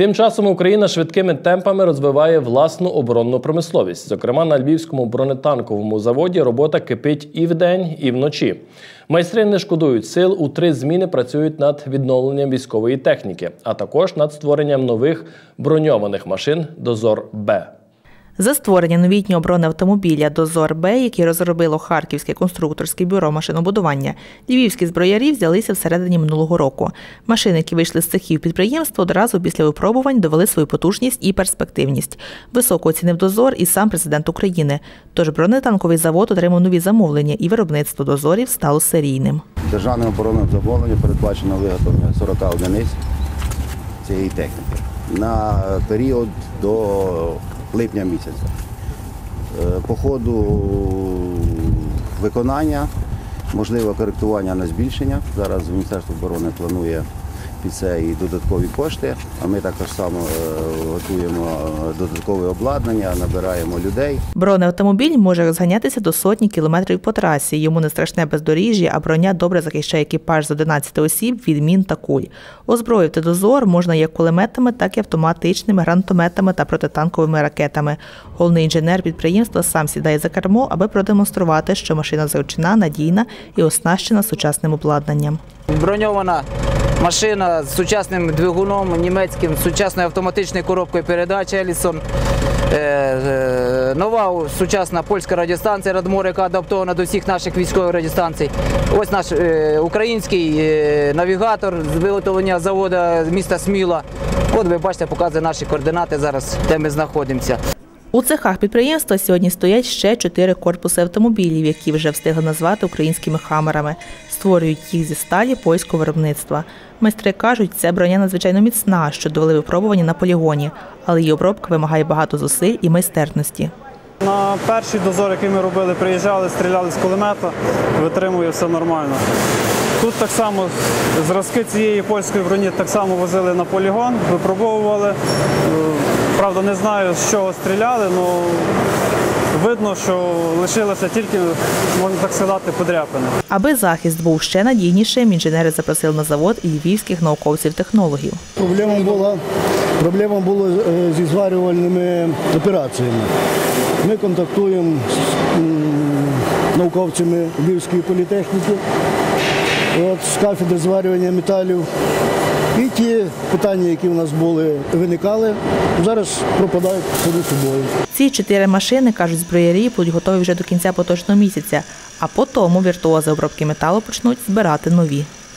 Тим часом Україна швидкими темпами розвиває власну оборонну промисловість. Зокрема, на львівському бронетанковому заводі робота кипить і вдень, і вночі. Майстри не шкодують сил у три зміни працюють над відновленням військової техніки, а також над створенням нових броньованих машин Дозор Б. За створення новітнього бронеавтомобіля Дозор Б, який розробило Харківське конструкторське бюро машинобудування, львівські зброярі взялися всередині минулого року. Машини, які вийшли з цехів підприємства, одразу після випробувань довели свою потужність і перспективність. Високо оцінив дозор і сам президент України. Тож бронетанковий завод отримав нові замовлення, і виробництво дозорів стало серійним. Державним оборонним замовленням передбачено виготовлення 40 одиниць цієї техніки на період до липня місяця. Е, По ходу виконання можливе коректування на збільшення. Зараз Міністерство оборони планує під це і додаткові кошти, а ми також само е, готуємо е, додаткове обладнання, набираємо людей. Бронеавтомобіль може розганятися до сотні кілометрів по трасі. Йому не страшне бездоріжжя, а броня добре захищає екіпаж з 11 осіб від мін та куль. Озброїти дозор можна як кулеметами, так і автоматичними гранатометами та протитанковими ракетами. Головний інженер підприємства сам сідає за кермо, аби продемонструвати, що машина зручна, надійна і оснащена сучасним обладнаннам. Броньована машина з сучасним двигуном німецьким, з сучасною автоматичною коробкою передач Елісон. Е, е, Нова сучасна польська радіостанція Радмор, яка адаптована до всіх наших військових радіостанцій. Ось наш е, український навігатор з виготовлення заводу міста Сміла. От ви бачите, показує наші координати зараз, де ми знаходимося. У цехах підприємства сьогодні стоять ще чотири корпуси автомобілів, які вже встигли назвати українськими хамерами. Створюють їх зі сталі польського виробництва. Майстри кажуть, ця броня надзвичайно міцна, що довели випробування на полігоні, але її обробка вимагає багато зусиль і майстерності. На перший дозор, який ми робили, приїжджали, стріляли з кулемета, витримує все нормально. Тут так само зразки цієї польської броні так само возили на полігон, випробовували. Правда, не знаю, з чого стріляли, але видно, що лишилося тільки, можна так сказати, подряпини. Аби захист був ще надійнішим, інженери запросили на завод і львівських науковців-технологів. Проблема була, проблема була е, зі зварювальними операціями. Ми контактуємо з науковцями Львівської політехніки, от, з кафедри зварювання металів. І ті питання, які в нас були, виникали, зараз пропадають собі собою. Ці чотири машини, кажуть зброярі, будуть готові вже до кінця поточного місяця, а по тому віртуози обробки металу почнуть збирати нові.